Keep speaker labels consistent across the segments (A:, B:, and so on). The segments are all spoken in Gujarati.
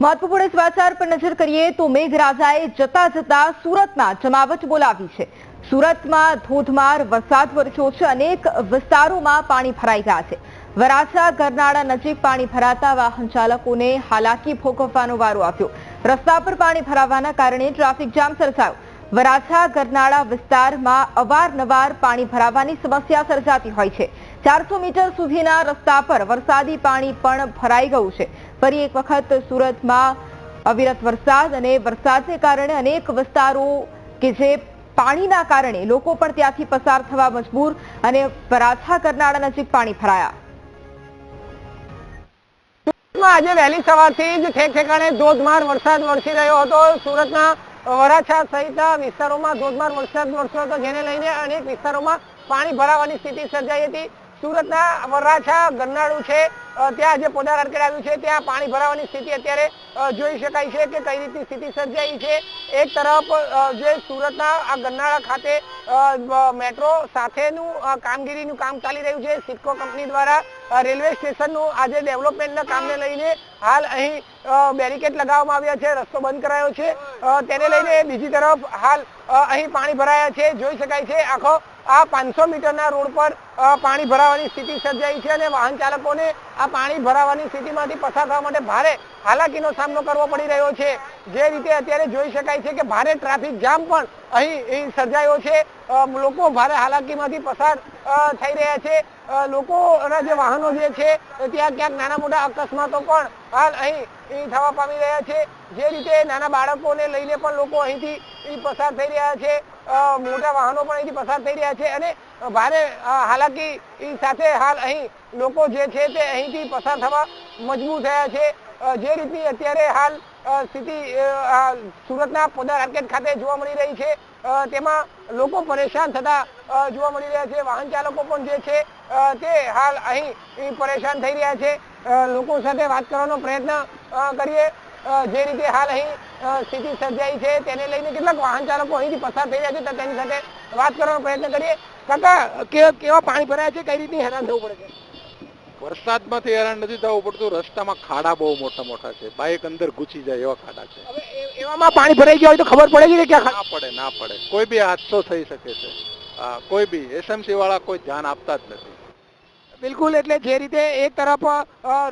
A: મહત્વપૂર્ણ સમાચાર પર નજર કરીએ તો મેઘરાજાએ જતા જતા સુરતમાં જમાવટ બોલાવી છે. સુરતમાં ધોધમાર વરસાદ વરસ્યો છે. અનેક વિસ્તારોમાં પાણી ભરાઈ ગયા છે. વરાછા ગરનાળા નજીક પાણી ભરાતા વાહન ચાલકોને હાલાકી ભોગવવાનો વારો આવ્યો. રસ્તા પર પાણી ભરાવાના કારણે ટ્રાફિક જામ સર્જાયો. વરાછા, ગરનાળા વિસ્તારમાં અવારનવાર પાણી ભરાવાની સમસ્યા સર્જાતી હોય છે. ચારસો મીટર સુધીના રસ્તા પર વરસાદી પાણી પણ ભરાઈ ગયું છે. ફરી એક વખત સુરતમાં અવિરત વરસાદ અને વરસાદને કારણે અનેક વિસ્તારો કે જે પાણીના કારણે લોકો પણ ત્યાંથી પસાર થવા મજબૂર અને વરાછા કરનાળા નજીક પાણી ભરાયા.
B: આજે વહેલી સવારથી જ ઠેક ઠેકાણે ધોધમાર વરસાદ વરસી રહ્યો હતો. સુરતના વરાછા સહિતના વિસ્તારોમાં ધોધમાર વરસાદ વરસ્યો હતો, જેને લઈને અનેક વિસ્તારોમાં પાણી ભરાવાની સ્થિતિ સર્જાઈ હતી. સુરતના વરાછા ગરનાળું છે. ત્યાં જે પોદાર આર્કેડ છે, ત્યાં પાણી ભરાવાની સ્થિતિ અત્યારે જોઈ શકાય છે કે કઈ રીતની સ્થિતિ સર્જાઈ છે. એક તરફ જે સુરતના આ ગરનાળા ખાતે મેટ્રો સાથેનું કામગીરીનું કામ ચાલી રહ્યું છે. સિડકો કંપની દ્વારા રેલવે સ્ટેશનનું આજે ડેવલપમેન્ટના કામને લઈને હાલ અહીં બેરિકેડ લગાવવામાં આવ્યા છે, રસ્તો બંધ કરાયો છે. તેને લઈને બીજી તરફ હાલ અહીં પાણી ભરાયા છે. જોઈ શકાય છે, આખો આ પાંચસો મીટરના રોડ પર પાણી ભરાવાની સ્થિતિ સર્જાઈ છે અને વાહન ચાલકોને આ પાણી ભરાવાની સ્થિતિમાંથી પસાર થવા માટે ભારે હાલાકીનો સામનો કરવો પડી રહ્યો છે. જે રીતે અત્યારે જોઈ શકાય છે કે ભારે ટ્રાફિક જામ પણ અહીં સર્જાયો છે. લોકો ભારે હાલાકીમાંથી પસાર થઈ રહ્યા છે. લોકોના જે વાહનો જે છે, ત્યાં ક્યાંક નાના મોટા અકસ્માતો પણ હાલ અહીં થવા પામી રહ્યા છે. જે રીતે નાના બાળકોને લઈને પણ લોકો અહીંથી પસાર થઈ રહ્યા છે. મોટા વાહનો પણ અહીંથી પસાર થઈ રહ્યા છે અને ભારે હાલાકી સાથે હાલ અહીં લોકો જે છે તે અહીંથી પસાર થવા મજબૂર થયા છે. જે રીતની અત્યારે હાલ સ્થિતિ સુરતના પોદાર આર્કેટ ખાતે જોવા મળી રહી છે તેમાં લોકો પરેશાન થતા જોવા મળી રહ્યા છે. વાહન ચાલકો પણ જે છે તે હાલ અહીં પરેશાન થઈ રહ્યા છે. લોકો સાથે વાત કરવાનો પ્રયત્ન કરીએ. જે રીતે હાલ અહીં સ્થિતિ સર્જાઈ છે તેને લઈને કેટલાક વાહન ચાલકો અહીંથી પસાર થઈ રહ્યા છે તો તેની સાથે વાત કરવાનો પ્રયત્ન કરીએ. કાકા કેવા પાણી ભરાયા છે? કઈ રીતની હેરાન થવું પડે છે?
C: વરસાદમાંથી હેરાન નથી થવું પડતું. રસ્તામાં ખાડા બહુ મોટા મોટા છે. બાઇક અંદર ઘૂસી જાય એવા ખાડા છે.
B: એવામાં પાણી ભરાઈ ગયા હોય તો ખબર પડે છે કે ક્યાં
C: ના પડે ના પડે. કોઈ બી હાદસો થઈ શકે છે. કોઈ બી એસએમસી વાળા કોઈ ધ્યાન આપતા જ નથી.
B: બિલકુલ, એટલે જે રીતે એક તરફ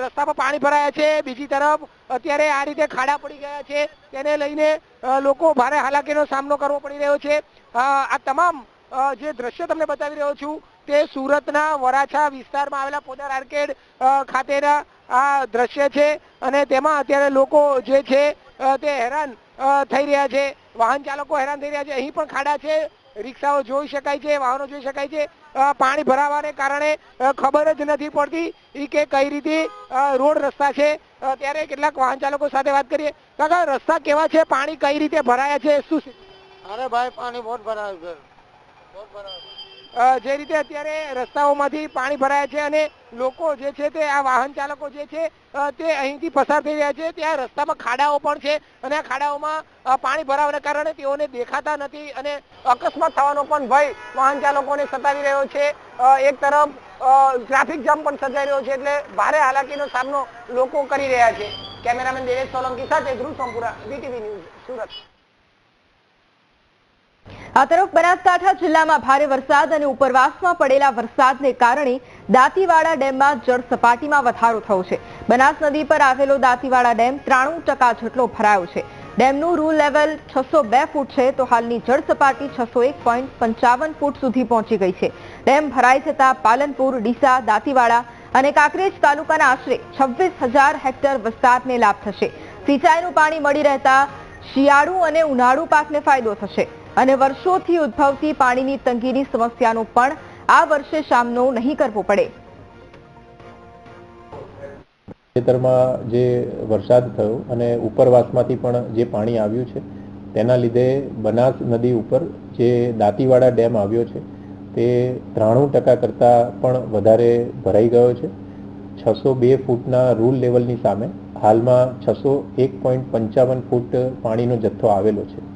B: રસ્તા પર પાણી ભરાયા છે, બીજી તરફ અત્યારે આ રીતે ખાડા પડી ગયા છે. તેને લઈને લોકો ભારે હાલાકીનો સામનો કરવો પડી રહ્યો છે. આ તમામ જે દ્રશ્ય તમને બતાવી રહ્યો છું, તે સુરતના વરાછા વિસ્તારમાં આવેલા પોદાર આર્કેડ ખાતેના આ દ્રશ્ય છે. અને તેમાં અત્યારે લોકો જે છે તે હેરાન થઈ રહ્યા છે. વાહન ચાલકો હેરાન થઈ રહ્યા છે. અહીં પણ ખાડા છે. રિક્ષાઓ જોઈ શકાય છે, વાહનો જોઈ શકાય છે. પાણી ભરાવાને કારણે ખબર જ નથી પડતી કે કઈ રીતે રોડ રસ્તા છે. ત્યારે કેટલાક વાહન ચાલકો સાથે વાત કરીએ. કાકા, રસ્તા કેવા છે? પાણી કઈ રીતે ભરાયા છે? શું છે?
D: અરે ભાઈ, પાણી બહુ ભરાયું છે.
B: જે રીતે અત્યારે રસ્તાઓમાંથી પાણી ભરાયા છે અને લોકો જે છે તે, આ વાહન ચાલકો જે છે તે અહીંથી પસાર થઈ રહ્યા છે. ત્યાં રસ્તામાં ખાડાઓ પણ છે અને આ ખાડાઓમાં પાણી ભરાવાના કારણે તેઓને દેખાતા નથી અને અકસ્માત થવાનો પણ ભય વાહન ચાલકોને સતાવી રહ્યો છે. એક તરફ ટ્રાફિક જામ પણ સર્જાઈ રહ્યો છે એટલે ભારે હાલાકીનો સામનો લોકો કરી રહ્યા છે. કેમેરામેન દેવેશ સોલંકી સાથે ધ્રુવ સંપુરા વીટીવી ન્યૂઝ, સુરત.
A: આ તરફ બનાસકાંઠા જિલ્લામાં ભારે વરસાદ અને ઉપરવાસમાં પડેલા વરસાદને કારણે દાંતીવાડા ડેમમાં જળ સપાટીમાં વધારો થયો છે. બનાસ નદી પર આવેલો દાંતીવાડા ડેમ ત્રાણું ટકા જેટલો ભરાયો છે. ડેમનું રૂ લેવલ છસો બે ફૂટ છે તો હાલની જળ સપાટી છસો એક પોઈન્ટ પંચાવન ફૂટ સુધી પહોંચી ગઈ છે. ડેમ ભરાઈ જતા પાલનપુર, ડીસા, દાંતીવાડા અને કાંકરેજ તાલુકાના આશરે છવ્વીસ હજાર હેક્ટર વિસ્તારને લાભ થશે. સિંચાઈનું પાણી મળી રહેતા શિયાળુ અને ઉનાળુ પાકને ફાયદો થશે. અને વર્ષોથી ઉદ્ભવતી પાણીની તંગીની સમસ્યાનો પણ આ વર્ષે સામનો નહીં કરવો પડે.
E: ખેતરમાં જે વરસાદ થયો અને ઉપરવાસમાંથી પણ જે પાણી આવ્યું છે, તેના લીધે બનાસ નદી ઉપર જે દાંતીવાડા ડેમ આવ્યો છે, તે ત્રાણું ટકા કરતાં પણ વધારે ભરાઈ ગયો છે. છસો બે ફૂટના રૂલ લેવલની સામે હાલમાં છસો એક પોઈન્ટ પંચાવન ફૂટ પાણીનો જથ્થો આવેલો છે.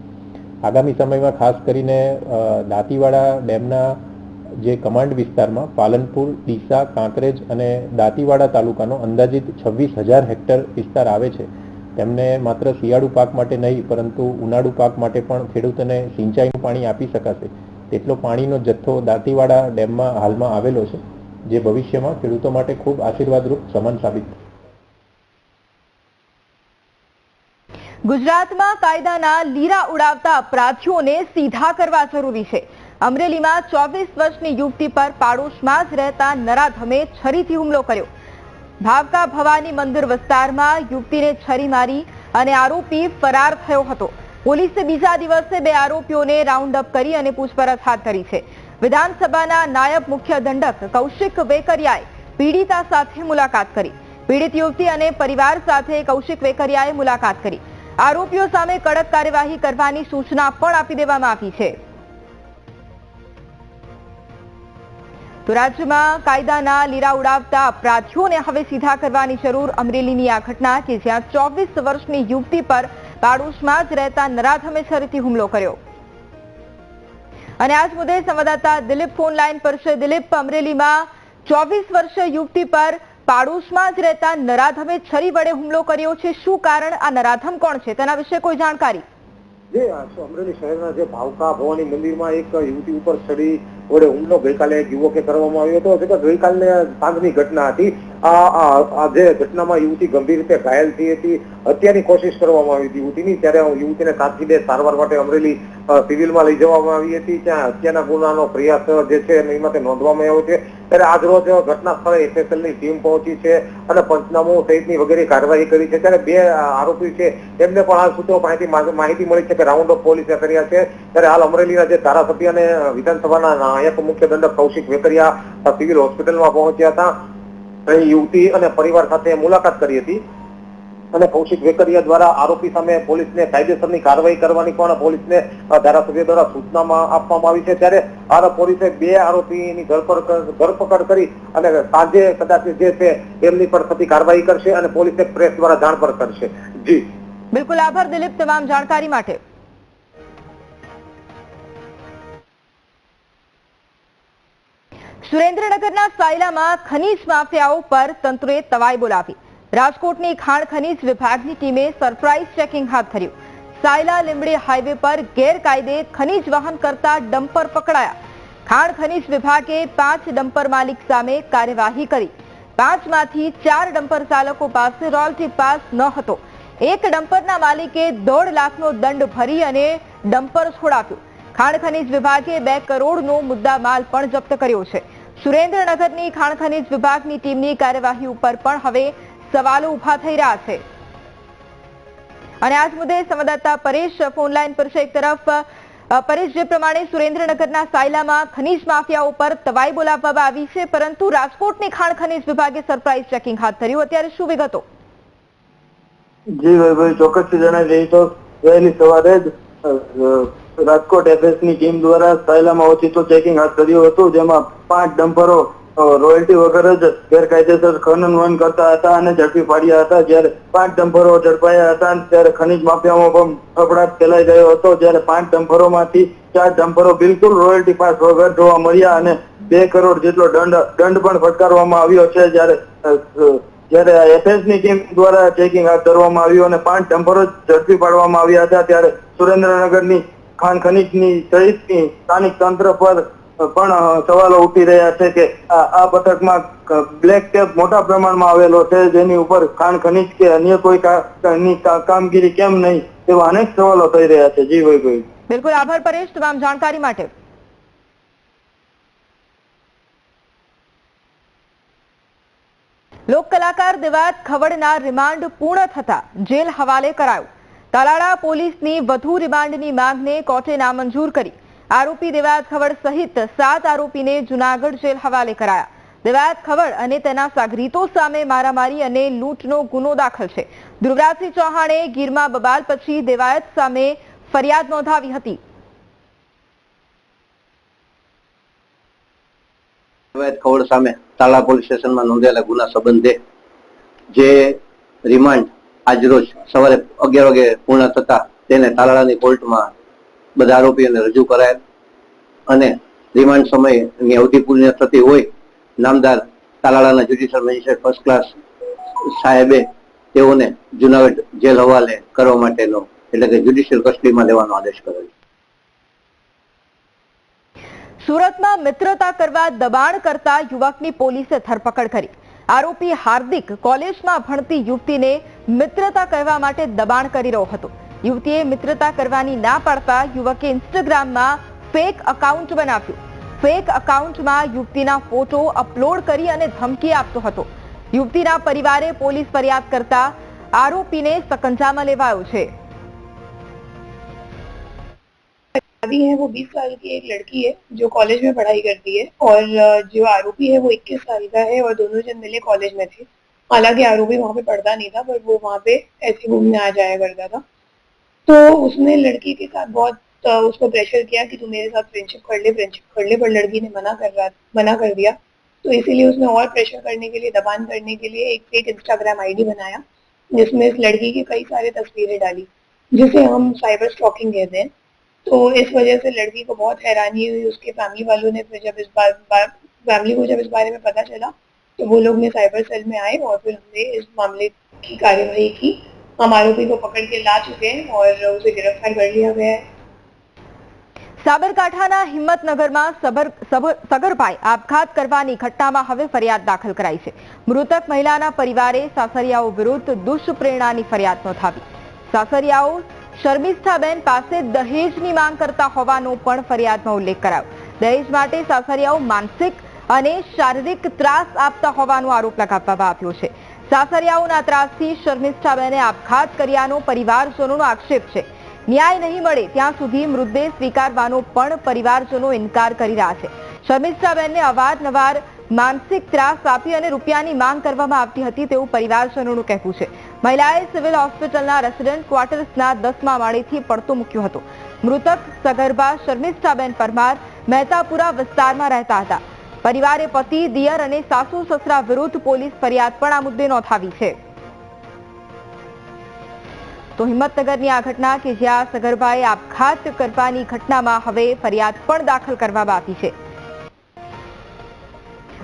E: આગામી સમયમાં ખાસ કરીને દાંતીવાડા ડેમના જે કમાન્ડ વિસ્તારમાં પાલનપુર, ડીસા, કાંકરેજ અને દાંતીવાડા તાલુકાનો અંદાજિત છવ્વીસ હજાર હેક્ટર વિસ્તાર આવે છે. તેમને માત્ર શિયાળુ પાક માટે નહીં, પરંતુ ઉનાળુ પાક માટે પણ ખેડૂતોને સિંચાઈનું પાણી આપી શકાશે. તેટલો પાણીનો જથ્થો દાંતીવાડા ડેમમાં હાલમાં આવેલો છે, જે ભવિષ્યમાં ખેડૂતો માટે ખૂબ આશીર્વાદરૂપ સમાન સાબિત થશે.
A: ગુજરાતમાં કાયદાના લીરા ઉડાવતા અપરાધીઓને સીધા કરવા જરૂરી છે. અમરેલીમાં ચોવીસ વર્ષની યુવતી પર પાડોશમાં જ રહેતા નરાધમે છરીથી હુમલો કર્યો. ભાવકા ભવાની મંદિર વિસ્તારમાં યુવતીને છરી મારી અને આરોપી ફરાર થયો હતો. પોલીસે બીજા દિવસે બે આરોપીઓને રાઉન્ડ અપ કરી અને પૂછપરછ હાથ ધરી છે. વિધાનસભાના નાયબ મુખ્ય દંડક કૌશિક વેકરિયાએ પીડિતા સાથે મુલાકાત કરી. પીડિત યુવતી અને પરિવાર સાથે કૌશિક વેકરિયાએ મુલાકાત કરી. આરોપીઓ સામે કડક કાર્યવાહી કરવાની સૂચના પણ આપી દેવામાં આવી છે. તો રાજ્યમાં કાયદાના લીરા ઉડાવતા અપરાધીઓને હવે સીધા કરવાની જરૂર અમરેલીની આ ઘટના કે જ્યાં ચોવીસ વર્ષની યુવતી પર પાડોશમાં જ રહેતા નરાધમે છરીથી હુમલો કર્યો. અને આજ મુદ્દે સંવાદદાતા દિલીપ ફોન લાઈન પર છે. દિલીપ, અમરેલીમાં ચોવીસ વર્ષીય યુવતી પર પાડોશમાં જ રહેતા નરાધમે છરી વડે હુમલો કર્યો છે. શું કારણ? આ નરાધમ કોણ છે? તેના વિશે કોઈ જાણકારી?
F: જે અમરેલી શહેરના જે ભાવકા ભવાની મંદિરમાં એક યુવતી ઉપર છડી વડે હુમલો ગઈકાલે એક યુવકે કરવામાં આવ્યો હતો. ગઈકાલે સાંજની ઘટના હતી. આ ઘટનામાં યુવતી ગંભીર રીતે ઘાયલ થઈ હતી હત્યાની કોશિશ કરવામાં આવી હતી યુવતીની, ત્યારે યુવતીને તાકીદે સારવાર માટે અમરેલી સિવિલમાં લઈ જવામાં આવી હતી, ત્યાં હત્યાના ગુનાનો પ્રયાસ જે છે એની માટે નોંધવામાં આવ્યો છે. ત્યારે આજ રોજ ઘટના સ્થળે એફએસએલની ટીમ પહોંચી છે અને પંચનામું સહિતની વગેરે કાર્યવાહી કરી છે. ત્યારે બે આરોપી છે એમને પણ હાલ સૂત્રો માહિતી માહિતી મળી છે કે રાઉન્ડ ઓફ પોલીસે કર્યા છે. ત્યારે હાલ અમરેલીના જે ધારાસભ્ય અને વિધાનસભાના નાયક મુખ્ય દંડક કૌશિક વેકરિયા સિવિલ હોસ્પિટલમાં પહોંચ્યા હતા. અહીં યુવતી અને પરિવાર સાથે મુલાકાત કરી હતી અને કૌશિક વેકરિયા દ્વારા આરોપી સામે પોલીસને કાયદેસરની કાર્યવાહી કરવાની પણ પોલીસને ધારાસભ્ય દ્વારા સૂચનામાં આપવામાં આવી છે. ત્યારે આ પોલીસે બે આરોપીની ધરપકડ ધરપકડ કરી અને સાંજે કદાચ જે છે એમની પર થતી કાર્યવાહી કરશે અને પોલીસે પ્રેસ દ્વારા જાણ પણ કરશે. જી.
A: બિલકુલ આભાર દિલીપ, તમામ જાણકારી માટે. સુરેન્દ્રનગરના સાયલામાં ખનીજ માફિયાઓ પર તંત્રએ તવાઈ બોલાવી. રાજકોટની ખાણ ખનીજ વિભાગની ટીમે સરપ્રાઇઝ ચેકિંગ હાથ ધર્યું. સાયલા લીમડી હાઈવે પર ગેરકાયદે ખનીજ વાહન કરતા ડમ્પર પકડાયા. ખાણ ખનીજ વિભાગે પાંચ ડમ્પર માલિક સામે કાર્યવાહી કરી. પાંચમાંથી ચાર ડમ્પર ચાલકો પાસે રોયલ્ટી પાસ ન હતો. એક ડમ્પરના માલિકે દોઢ લાખનો દંડ ભરી અને ડમ્પર છોડાવ્યું. ખાણ ખનીજ વિભાગે બે કરોડનો મુદ્દા માલ પણ જપ્ત કર્યો છે. સુરેન્દ્રનગરની ખાણ ખનીજ વિભાગની ટીમની કાર્યવાહી ઉપર પણ હવે સવાલો ઊભા થઈ રહ્યા છે. અને આજ મુદ્દે સંવાદદાતા પરેશ ફોનલાઈન પર છે. એક તરફ પરેશ, જે પ્રમાણે સુરેન્દ્રનગરના સાયલામાં ખનીજ માફિયાઓ પર તવાઈ બોલાવવામાં આવી છે, પરંતુ રાજકોટની ખાણ ખનીજ વિભાગે સરપ્રાઇઝ ચેકિંગ હાથ ધર્યું. અત્યારે શું વિગતો?
G: જી ભાઈ ચોક્કસ જણાવી રહી તો વહેલી સવારે જ રાજકોટ એફએસની ટીમ દ્વારા સાયલામાં ઓચિતો ચેકિંગ હાથ ધર્યું હતું, જેમાં પાંચ ડમ્પરો રોયલ્ટી વગર જ ગેરકાયદેસર ખનન વહન કરતા હતા અને ઝડપી પાડ્યા હતા. જ્યારે પાંચ ડમ્પરો ઝડપાયા હતા, ત્યારે ખનિજ માફિયામાં પણ ફફડાટ ફેલાઈ ગયો હતો. જ્યારે પાંચ ડમ્પરોમાંથી ચાર ડમ્પરો બિલકુલ રોયલ્ટી પાસ વગર જોવા મળ્યા અને બે કરોડ જેટલો દંડ દંડ પણ ફટકારવામાં આવ્યો છે. જ્યારે જ્યારે એફએસની ટીમ દ્વારા ચેકિંગ હાથ ધરવામાં આવ્યું અને પાંચ ડમ્પરો ઝડપી પાડવામાં આવ્યા હતા, ત્યારે સુરેન્દ્રનગરની ખાણ ખનીજની સહિતની સ્થાનિક તંત્ર પર પણ સવાલો ઉઠી રહ્યા છે કે આ પથકમાં બ્લેક ટેપ મોટા પ્રમાણમાં આવેલો છે, જેની ઉપર ખાણ ખનીજ કે અન્ય કોઈ કામગીરી કેમ નહીં તેવા અનેક સવાલો થઈ રહ્યા છે. જી ભાઈ
A: બિલકુલ આભાર પરેશ, તમામ જાણકારી માટે. લોક કલાકાર દેવાયત ખવડના રિમાન્ડ પૂર્ણ થતા જેલ હવાલે કરાયો. તાલાળા પોલીસની વધુ રિમાન્ડની માંગને કોર્ટે નામંજૂર કરી. આરોપી દેવાયત ખવડ સહિત સાત આરોપીને જૂનાગઢ જેલ હવાલે કરાયા. દેવાયત ખવડ અને તેના સાગરીતો સામે મારામારી અને લૂંટનો ગુનો દાખલ છે. ધ્રુવરાજસિંહ ચૌહાણે ગીરમાં બબાલ પછી દેવાયત સામે ફરિયાદ નોંધાવી હતી.
H: સામે તાલા પોલીસ સ્ટેશનમાં નોંધેલા ગુના સંબંધે જે રિમાન્ડ આજરોજ સવારે અગિયાર વાગે પૂર્ણ થતા તેને તાલાળાની કોર્ટમાં બધા આરોપીઓને રજૂ કરાયેલ અને રિમાન્ડ સમયની અવધિ પૂર્ણ થતી હોય નામદાર તાલાળાના જ્યુડિશિયલ મેજિસ્ટ્રેટ ફર્સ્ટ ક્લાસ સાહેબે તેઓને જુનાગઢ જેલ હવાલે કરવા માટેનો એટલે કે જ્યુડિશિયલ કસ્ટડીમાં લેવાનો આદેશ કર્યો
A: સુરતમાં મિત્રતા કરવા દબાણ કરતા યુવકની પોલીસે ધરપકડ કરી. આરોપી હાર્દિક કોલેજમાં ભણતી યુવતીને મિત્રતા કરવા માટે દબાણ કરી રહ્યો હતો યુવતીએ મિત્રતા કરવાની ના પાડતા યુવકે ઇન્સ્ટાગ્રામમાં ફેક અકાઉન્ટ બનાવ્યું ફેક અકાઉન્ટમાં યુવતીના ફોટો અપલોડ કરી અને ધમકી આપતો હતો યુવતીના પરિવારે પોલીસ ફરિયાદ કરતા આરોપીને સકંજામાં લેવાયો છે
I: अभी है वो 20 साल की एक लड़की है जो कॉलेज में पढ़ाई करती है और अ, जो आरोपी है वो 21 साल का है और दोनों जन मिले कॉलेज में थे हालाँकि आरोपी वहाँ पे पढ़ता नहीं था, पर वो वहाँ पे ऐसे घूमने आ जाया करता था। तो उसने लड़की के साथ बहुत उसको प्रेशर किया कि तू मेरे साथ फ्रेंडशिप कर ले फ्रेंडशिप कर ले, पर लड़की ने मना कर रहा मना कर दिया। तो इसीलिए उसने और प्रेशर करने के लिए, दबान करने के लिए एक फेक इंस्टाग्राम आईडी बनाया, जिसमें इस लड़की की कई सारी तस्वीरें डाली, जिसे हम साइबर स्टॉकिंग कहते हैं। तो इस वजह से लड़की को बहुत हैरानी हुई, उसके फैमिली वालों ने फिर जब इस बार फैमिली को जब इस बारे में पता चला तो वो लोग ने साइबर सेल में आए और फिर हमने इस मामले की कार्यवाही की हम आरोपी को पकड़ के ला चुके हैं और उसे गिरफ्तार कर लिया गया है
A: સાબરકાંઠાના હિંમતનગરમાં સબર સબર- સગર્ભાએ આપઘાત કરવાની ઘટનામાં હવે ફરિયાદ દાખલ કરાઈ છે મૃતક મહિલાના પરિવારે સાસરિયાઓ વિરુદ્ધ દુષ્પ્રેરણાની ફરિયાદ નોંધાવી સાસરિયાઓ શર્મિષ્ઠાબેન પાસે દહેજની માંગ કરતા હોવાનો પણ ફરિયાદમાં ઉલ્લેખ કરાયો દહેજ માટે સાસરિયાઓ માનસિક અને શારીરિક ત્રાસ આપતા હોવાનો આરોપ લગાવવામાં આવ્યો છે. સાસરિયાઓના ત્રાસથી શર્મિષ્ઠાબેને આપઘાત કર્યાનો પરિવારજનોનો આક્ષેપ છે. ન્યાય નહીં મળે ત્યાં સુધી મૃતદેહ સ્વીકારવાનો પણ પરિવારજનો ઇનકાર કરી રહ્યા છે. શર્મિષ્ઠાબેનને અવારનવાર માનસિક ત્રાસ આપી અને રૂપિયાની માંગ કરવામાં આવતી હતી તેવું પરિવારજનોનું કહેવું છે. મહિલાએ સિવિલ હોસ્પિટલના રેસિડેન્ટ ક્વાર્ટર્સના દસમા માળેથી પડતો મૂક્યો હતો. મૃતક સગર્ભા શર્મિષ્ઠાબેન પરમાર મહેતાપુરા વિસ્તારમાં રહેતા હતા. પરિવારે પતિ, દિયર અને સાસુ, સસરા વિરુદ્ધ પોલીસ ફરિયાદ પણ આ મુદ્દે નોંધાવી છે. તો હિંમતનગરની આ ઘટના કે જ્યાં સગર્ભાએ આપઘાત કરવાની ઘટનામાં હવે ફરિયાદ પણ દાખલ કરવામાં આવી છે.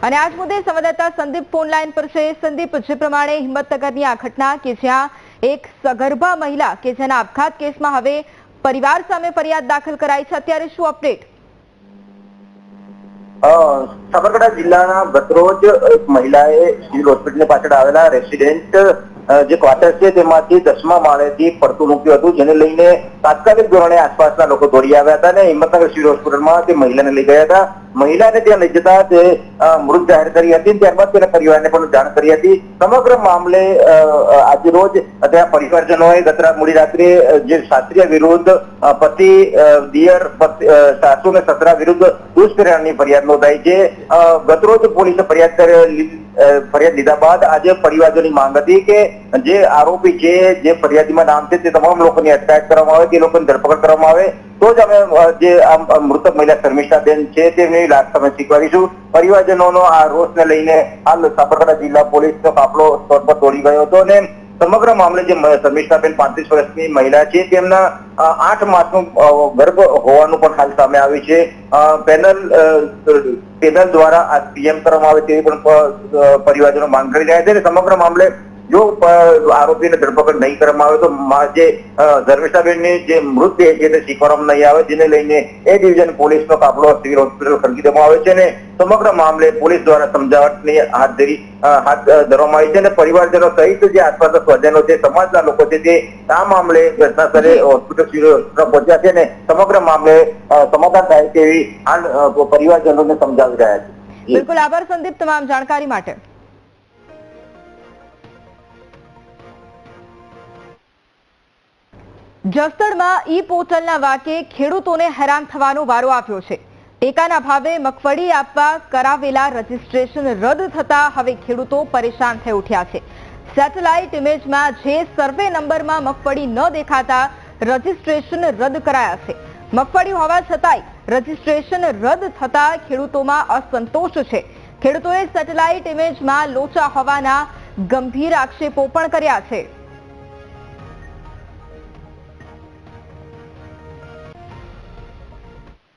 A: અને આજ મુદ્દે સંવાદદાતા સંદીપ ફોનલાઈન પર છે. સંદીપ, જે પ્રમાણે હિંમતનગરની આ ઘટના કે જ્યાં એક સગર્ભા મહિલા કે જેના આપઘાત કેસમાં હવે પરિવાર સામે ફરિયાદ દાખલ કરાઈ છે, અત્યારે શું અપડેટ?
J: સાબરકાંઠા જિલ્લાના ગતરોજ એક મહિલાએ સિવિલ હોસ્પિટલની પાછળ આવેલા રેસિડેન્ટ જે ક્વાર્ટર છે તેમાંથી દસમા માળેથી પડતું મૂક્યું હતું, જેને લઈને તાત્કાલિક ધોરણે આસપાસના લોકો દોડી આવ્યા હતા અને હિંમતનગર સિવિલ હોસ્પિટલમાં તે મહિલાને લઈ ગયા હતા. મહિલાને ત્યાં લઈ જતા તે મૃત જાહેર કરી હતી. ત્યારબાદ તેના પરિવારને પણ જાણ કરી હતી. સમગ્ર મામલે આજે રોજ ત્યાં પરિવારજનોએ ગત રા- મોડી રાત્રે જે શાસ્ત્રીય વિરુદ્ધ પતિ દિયર સાસુ અને સસરા વિરુદ્ધ દુષ્કર્યાની ફરિયાદ નોંધાઈ છે. ગતરોજ પોલીસે ફરિયાદ કરી ફરિયાદ લીધા બાદ આજે પરિવારજોની માંગ હતી કે જે આરોપી છે, જે ફરિયાદીમાં નામ છે, તે તમામ લોકોની અટકાયત કરવામાં આવે, તે લોકોની ધરપકડ કરવામાં આવે. તો જ અમે જે મૃતક મહિલા શર્મિષ્ઠાબેન છે, તેમની લાશ તમે સ્વીકારીશું. પરિવારજનોનો આ રોષને લઈને હાલ સાબરકાંઠા જિલ્લા પોલીસનો કાફલો સ્થળ પર દોડી ગયો હતો અને સમગ્ર મામલે જે શર્મિષ્ઠાબેન પાંત્રીસ વર્ષની મહિલા છે, તેમના આઠ માસનું ગર્ભ હોવાનું પણ હાલ સામે આવ્યું છે. પેનલ પેનલ દ્વારા આ પીએમ કરવામાં આવે તેવી પણ પરિવારજનો માંગ કરી રહ્યા છે અને સમગ્ર મામલે જો આરોપીને ધરપકડ નહીં કરવામાં આવે તો જે ધર્મિષ્ઠાબેનની જે મૃતદેહ છે તે સ્વીકારવામાં નહીં આવે, જેને લઈને એ ડિવિઝન પોલીસનો કાફલો સિવિલ હોસ્પિટલ ખરીદી દેવામાં આવે છે અને સમગ્ર મામલે પોલીસ દ્વારા સમજાવટની હાથ ધરી હાથ ધરવામાં આવી છે અને પરિવારજનો સહિત જે આસપાસના સ્વજનો છે, સમાજના લોકો છે તે આ મામલે ઘટના સ્થળે હોસ્પિટલ સિવિલ પહોંચ્યા છે અને સમગ્ર મામલે સમાધાન થાય તેવી પરિવારજનોને સમજાવી રહ્યા છે.
A: બિલકુલ આભાર સંદીપ તમામ જાણકારી માટે. જસદણમાં ઈ પોર્ટલના વાકે ખેડૂતોને હેરાન થવાનો વારો આવ્યો છે. ટેકાના ભાવે મગફળી આપવા કરાવેલા રજીસ્ટ્રેશન રદ થતા હવે ખેડૂતો પરેશાન થઈ ઉઠ્યા છે. સેટેલાઇટ ઇમેજમાં જે સર્વે નંબરમાં મગફળી ન દેખાતા રજીસ્ટ્રેશન રદ કરાયા છે. મગફળી હોવા છતાંય રજીસ્ટ્રેશન રદ થતા ખેડૂતોમાં અસંતોષ છે. ખેડૂતોએ સેટેલાઇટ ઇમેજમાં લોચા હોવાના ગંભીર આક્ષેપો પણ કર્યા છે.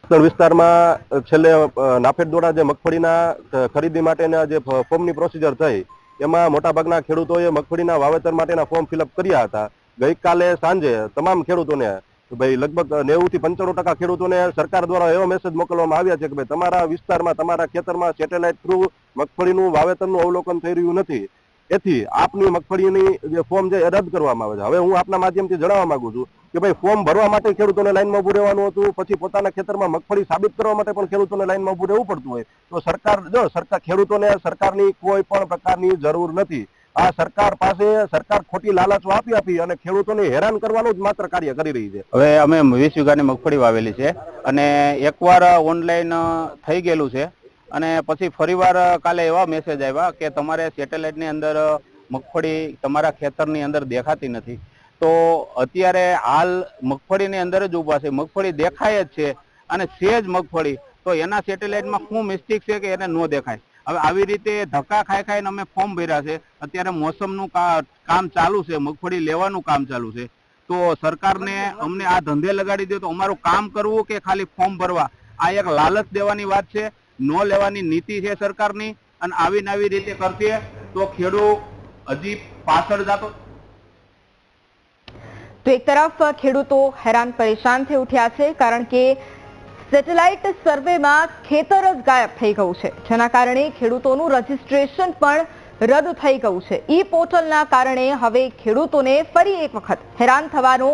K: વિસ્તાર વિસ્તારમાં છેલ્લે નાફેડ દ્વારા જે મગફળીના ખરીદી માટેના જે ફોર્મની પ્રોસિજર થઈ, એમાં મોટાભાગના ખેડૂતોએ મગફળીના વાવેતર માટેના ફોર્મ ફિલઅપ કર્યા હતા. ગઈકાલે સાંજે તમામ ખેડૂતોને, ભાઈ, લગભગ નેવું થી પંચાણું ટકા ખેડૂતોને સરકાર દ્વારા એવો મેસેજ મોકલવામાં આવ્યા છે કે ભાઈ, તમારા વિસ્તારમાં, તમારા ખેતરમાં સેટેલાઇટ થ્રુ મગફળીનું વાવેતરનું અવલોકન થઈ રહ્યું નથી. એથી આપની મગફળીની જે ફોર્મ છે એ રદ કરવામાં આવે છે. હવે હું આપના માધ્યમથી જણાવવા માંગુ છું કે ભાઈ ફોર્મ ભરવા માટે ખેડૂતોને લાઈનમાં ઉભું રહેવાનું હતું, પછી પોતાના ખેતરમાં મગફળી સાબિત કરવા માટે પણ ખેડૂતોને લાઈનમાં ઉભું રહેવું પડતું હોય. તો સરકાર, જો સરકાર, ખેડૂતોને સરકારની કોઈ પણ પ્રકારની જરૂર નથી. આ સરકાર પાસે સરકાર ખોટી લાલચો આપી આપી અને ખેડૂતોને હેરાન કરવાનું જ માત્ર કાર્ય કરી રહી છે.
L: હવે અમે વીસ વીઘાની મગફળી વાવેલી છે અને એકવાર ઓનલાઈન થઈ ગયેલું છે અને પછી ફરીવાર કાલે એવા મેસેજ આવ્યા કે તમારે સેટેલાઇટની અંદર મગફળી તમારા ખેતરની અંદર દેખાતી નથી. તો અત્યારે હાલ મગફળીની અંદર જ ઊભા છે. મગફળી દેખાય જ છે અને છે જ મગફળી. તો એના સેટેલાઇટમાં શું મિસ્ટેક છે કે એને ન દેખાય? હવે આવી રીતે ધક્કા ખાઈ ખાઈને અમે ફોર્મ ભર્યા છે. અત્યારે મોસમનું કામ ચાલુ છે. મગફળી લેવાનું કામ ચાલુ છે. તો સરકારને અમને આ ધંધે લગાડી દે તો અમારું કામ કરવું કે ખાલી ફોર્મ ભરવા? આ એક લાલચ દેવાની વાત છે. ન લેવાની નીતિ છે સરકારની અને આવી ને આવી રીતે કરશે તો ખેડૂત હજી પાછળ જતો
A: તો એક તરફ ખેડૂતો હેરાન પરેશાન થઈ ઉઠ્યા છે કારણ કે સેટેલાઇટ સર્વેમાં ખેતર જ ગાયબ થઈ ગયું છે. જેના કારણે ખેડૂતોનું રજીસ્ટ્રેશન પણ રદ થઈ ગયું છે. ઈ પોર્ટલના કારણે હવે ખેડૂતોને ફરી એક વખત હેરાન થવાનો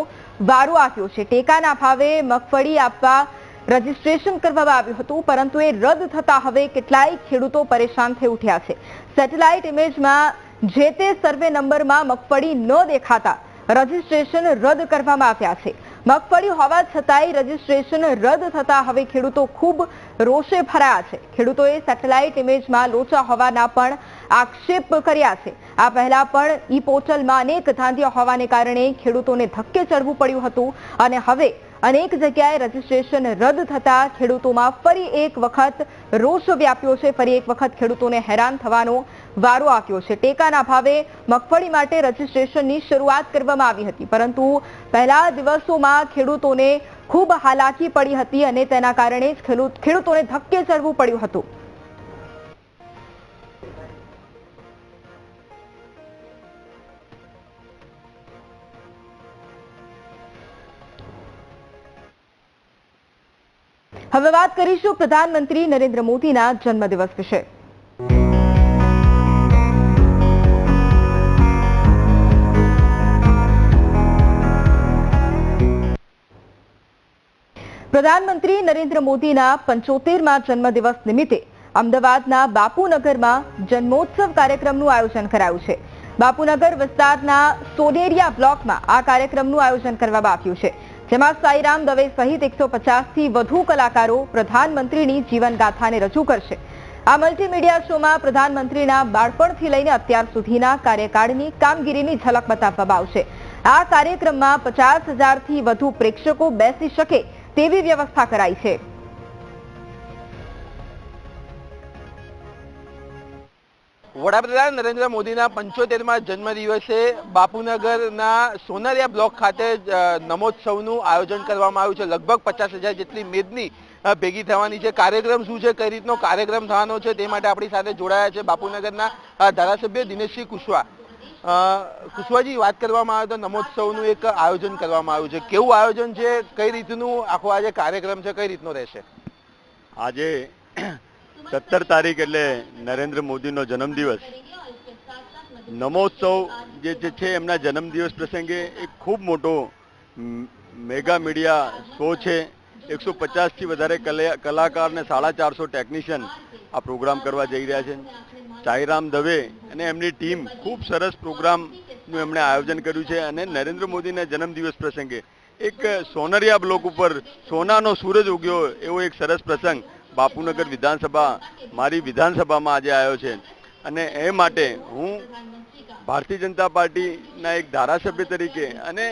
A: વારો આવ્યો છે. ટેકાના ભાવે મગફળી આપવા રજીસ્ટ્રેશન કરવામાં આવ્યું હતું, પરંતુ એ રદ થતા હવે કેટલાય ખેડૂતો પરેશાન થઈ ઉઠ્યા છે. સેટેલાઇટ ઇમેજમાં જે તે સર્વે નંબરમાં મગફળી ન દેખાતા રજીસ્ટ્રેશન રદ કરવામાં આવ્યા છે. મગફળી હોવા છતાંય રજીસ્ટ્રેશન રદ થતા હવે ખેડૂતો ખૂબ રોષે ભરાયા છે. ખેડૂતોએ સેટેલાઇટ ઇમેજમાં લોચા હોવાના પણ આક્ષેપ કર્યા છે. આ પહેલા પણ ઈ પોર્ટલમાં અનેક ધાંધિયા હોવાને કારણે ખેડૂતોને ધક્કે ચડવું પડ્યું હતું અને હવે અનેક જગ્યાએ રજીસ્ટ્રેશન રદ થતા ખેડૂતોમાં ફરી એક વખત રોષ વ્યાપ્યો છે. ફરી એક વખત ખેડૂતોને હેરાન થવાનો વારો આવ્યો છે. ટેકાના ભાવે મગફળી માટે રજીસ્ટ્રેશનની શરૂઆત કરવામાં આવી હતી. પરંતુ પહેલા દિવસોમાં ખેડૂતોને ખૂબ હાલાકી પડી હતી અને તેના કારણે જ ખેડૂત ખેડૂતોને ધક્કે ચડવું પડ્યું હતું. હવે વાત કરીશું પ્રધાનમંત્રી નરેન્દ્ર મોદીના જન્મદિવસ વિશે. પ્રધાનમંત્રી નરેન્દ્ર મોદીના પંચોતેરમાં જન્મદિવસ નિમિત્તે અમદાવાદના બાપુનગરમાં જન્મોત્સવ કાર્યક્રમનું આયોજન કરાયું છે. બાપુનગર વિસ્તારના સોનેરિયા બ્લોકમાં આ કાર્યક્રમનું આયોજન કરવામાં આવ્યું છે. જેમાં સાઈરામ દવે સહિત એકસો થી વધુ કલાકારો પ્રધાનમંત્રીની જીવનગાથાને રજૂ કરશે. આ મલ્ટીમીડિયા શોમાં પ્રધાનમંત્રીના બાળપણથી લઈને અત્યાર સુધીના કાર્યકાળની કામગીરીની ઝલક બતાવવામાં આવશે. આ કાર્યક્રમમાં પચાસ હજારથી વધુ પ્રેક્ષકો બેસી શકે તેવી વ્યવસ્થા કરાઈ છે.
C: વડાપ્રધાન નરેન્દ્ર મોદીના પંચોતેરમાં જન્મદિવસે બાપુનગરના સોનારિયા બ્લોક ખાતે નમોત્સવનું આયોજન કરવામાં આવ્યું છે. લગભગ પચાસ હજાર જેટલી મેદની ભેગી થવાની છે. કાર્યક્રમ શું છે? કઈ રીતનો કાર્યક્રમ થવાનો છે? તે માટે આપણી સાથે જોડાયા છે બાપુનગરના ધારાસભ્ય દિનેશસિંહ કુશવા. કુશવાજી, વાત કરવામાં આવે તો નમોત્સવનું એક આયોજન કરવામાં આવ્યું છે. કેવું આયોજન છે? કઈ રીતનું આખો આજે કાર્યક્રમ છે? કઈ રીતનો રહેશે?
K: આજે સત્તર તારીખ એટલે નરેન્દ્ર મોદીનો જન્મદિવસ. નમોત્સવ જે છે એમના જન્મદિવસ પ્રસંગે એક ખૂબ મોટો મેગા મીડિયા શો છે. એકસો પચાસથી વધારે કલા- કલાકાર ને સાડા ચારસો ટેકનિશિયન આ પ્રોગ્રામ કરવા જઈ રહ્યા છે. સાઈરામ દવે અને એમની ટીમ ખૂબ સરસ પ્રોગ્રામનું એમણે આયોજન કર્યું છે અને નરેન્દ્ર મોદીના જન્મદિવસ પ્રસંગે એક સોનરિયા બ્લોક ઉપર સોનાનો સૂરજ ઉગ્યો એવો એક સરસ પ્રસંગ બાપુનગર વિધાનસભા, મારી વિધાનસભામાં આજે આવ્યો છે. અને એ માટે હું ભારતીય જનતા પાર્ટીના એક ધારાસભ્ય તરીકે અને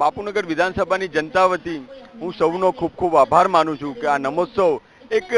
K: બાપુનગર વિધાનસભાની જનતા વતી હું સૌનો ખૂબ ખૂબ આભાર માનું છું કે આ નમોત્સવ એક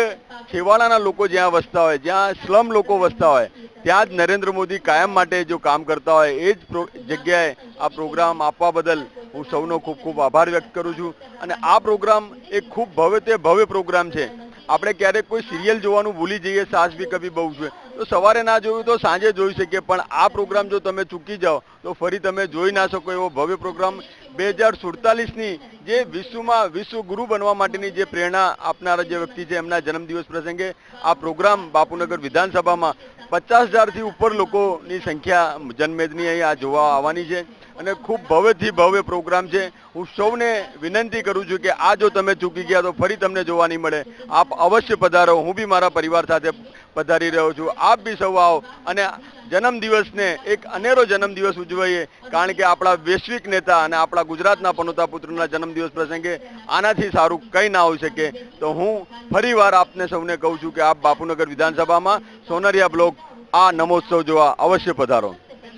K: છેવાડાના લોકો જ્યાં વસતા હોય, જ્યાં સ્લમ લોકો વસતા હોય, ત્યાં જ નરેન્દ્ર મોદી કાયમ માટે જો કામ કરતા હોય, એ જ જગ્યાએ આ પ્રોગ્રામ આપવા બદલ હું સૌનો ખૂબ ખૂબ આભાર વ્યક્ત કરું છું અને આ પ્રોગ્રામ એક ખૂબ ભવ્ય તે ભવ્ય પ્રોગ્રામ છે. આપણે ક્યારેક કોઈ સિરિયલ જોવાનું ભૂલી જઈએ, સાસ બી કભી બહુ છે. તો સવારે ના જોયું તો સાંજે જોઈ શકીએ, પણ આ પ્રોગ્રામ જો તમે ચૂકી જાઓ, તો ફરી તમે જોઈ ના શકો એવો ભવ્ય પ્રોગ્રામ બે હજાર સુડતાલીસની જે વિશ્વમાં વિશ્વ ગુરુ બનવા માટેની જે પ્રેરણા આપનારા જે વ્યક્તિ છે, એમના જન્મદિવસ પ્રસંગે આ પ્રોગ્રામ બાપુનગર વિધાનસભામાં પચાસ હજારથી ઉપર લોકોની સંખ્યા જનમેદની અહીં આ જોવા આવવાની છે અને ખૂબ ભવ્યથી ભવ્ય પ્રોગ્રામ છે. હું સૌને વિનંતી કરું છું કે આ જો તમે ચૂકી ગયા તો ફરી તમને જોવા નહીં મળે. આપ અવશ્ય પધારો. હું બી મારા પરિવાર સાથે પધારી રહ્યો છું. આપ બી સૌ આવો અને જન્મદિવસને એક અનેરો જન્મદિવસ ઉજવીએ કારણ કે આપણા વૈશ્વિક નેતા અને આપણા ગુજરાતના પનોતા પુત્રના જન્મદિવસ પ્રસંગે આનાથી સારું કંઈ ના હોઈ શકે. તો હું ફરીવાર આપને સૌને કહું છું કે આપ બાપુનગર વિધાનસભામાં સોનરિયા બ્લોક આ નમોત્સવ જોવા અવશ્ય પધારો.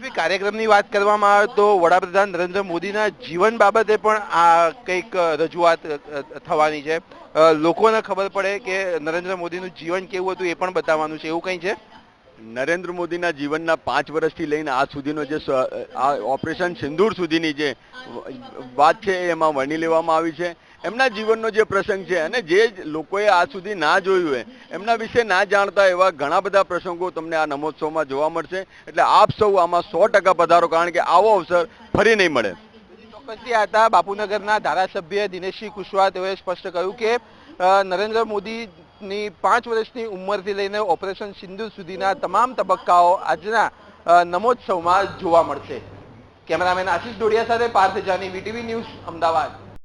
C: સ્પેસિફિક કાર્યક્રમની વાત કરવામાં આવે તો વડાપ્રધાન નરેન્દ્ર મોદીના જીવન બાબતે પણ આ કંઈક રજૂઆત થવાની છે. લોકોને ખબર પડે કે નરેન્દ્ર મોદીનું જીવન કેવું હતું એ પણ બતાવવાનું છે. એવું કંઈ છે?
K: નરેન્દ્ર મોદીના જીવનના પાંચ વર્ષથી લઈને આ સુધીનો જે આ ઓપરેશન સિંદૂર સુધીની જે વાત છે, એમાં વર્ણી લેવામાં આવી છે. એમના જીવનનો જે પ્રસંગ છે અને જે લોકોએ આજ સુધી ના જોયું હોય, એમના વિશે ના જાણતા એવા ઘણા બધા પ્રસંગો તમને આ નમોત્સવમાં જોવા મળશે. એટલે આપ સૌ આમાં સો ટકા પધારો, કારણ કે આવો અવસર ફરી નહીં મળે.
C: હતા બાપુનગરના ધારાસભ્ય દિનેશજી કુશવાહ. તેઓએ સ્પષ્ટ કહ્યું કે નરેન્દ્ર મોદીની પાંચ વર્ષની ઉંમરથી લઈને ઓપરેશન સિંધુ સુધીના તમામ તબક્કાઓ આજના નમોત્સવમાં જોવા મળશે. કેમેરામેન આશિષ ડોડિયા સાથે પાર્થ જાની વીટીવી ન્યૂઝ, અમદાવાદ.